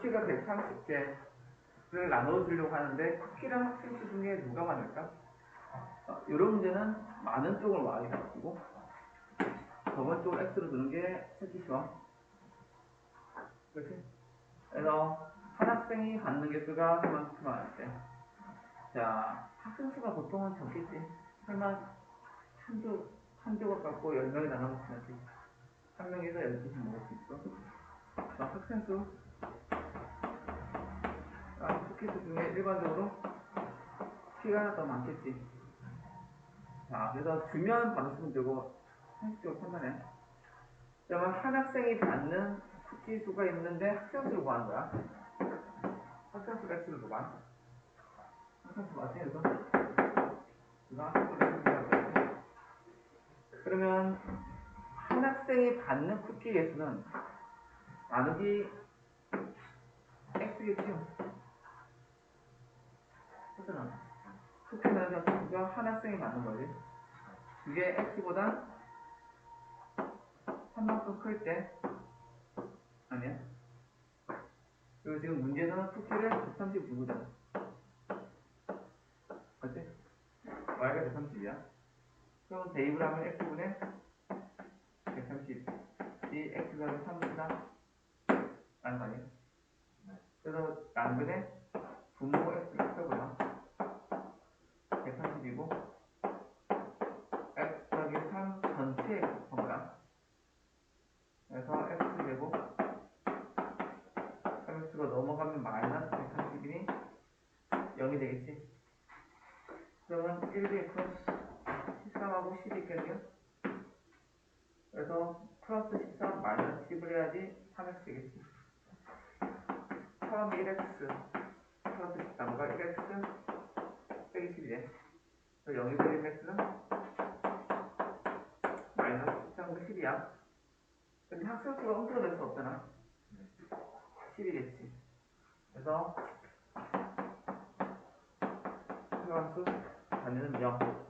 쿠키가 130개. 를 나눠주려고 하는데 쿠키랑 학생수 중에 누가 많을까? 어, 이런 문제는 많은 쪽을 y라고 쓰고 저번 쪽을 x로 두는 게 쉬워. 그렇지? 그래서 한 학생이 받는 개수가 그만큼 많을 때. 자, 학생 수가 보통은 적겠지. 설마 한 조, 한 조각 갖고 10명이 나눠 먹으면 한 명에서 10개씩 먹을 수 있어. 자, 학생 수. 아, 쿠키수 중에 일반적으로 키가 하나 더 많겠지. 자, 그래서 주면 쓰면 되고, 상식적으로 판단해. 그러면 한 학생이 받는 쿠키 수가 있는데 학생수를 구하는 거야. 학생수 X를 구하. 학생수 맞지? 그래서 그러면 한 학생이 받는 쿠키 개수는 나누기 X겠죠? 그잖아. X가 한 학생이 받는 거지. 그게 X보다 한 만큼 클 때, 아니야? 그리고 지금 문제는 쿠키를 130누구잖아. 맞지? y가 130이야. 그럼 대입을 하면 x분의 130. 이 x가 3이다. 라는 거 아니야? 그래서 남근의 3은 x 되고 3x가 넘어가면 마이너스 131이 0이 되겠지? 그러면 1대 플러스 13하고 10이 있겠네요. 그래서 플러스 13 마이너스 10을 해야지 3x 되겠지. 처음 1x 플러스 13과 1x 빼기 10이래. 그래서 0이 되는 x는? 마이너스 13과 10이야. 근데 학생수가 엄청 될수 없잖아. 10이겠지. 그래서 수학수 단위는 0.